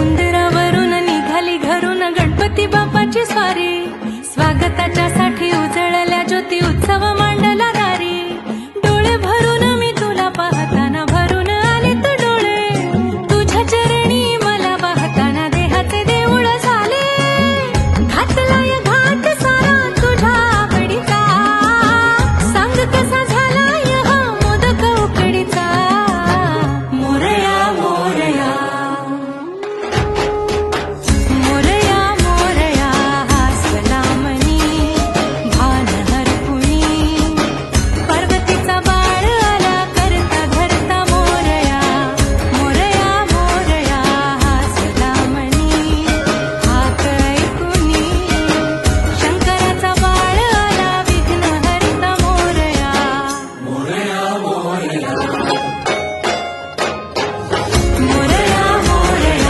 उंदरावरून निघाली घरून गणपती बाप्पाची स्वारी. स्वागताच्या साठी उजळल्या ज्योती उत्सव Hallelujah.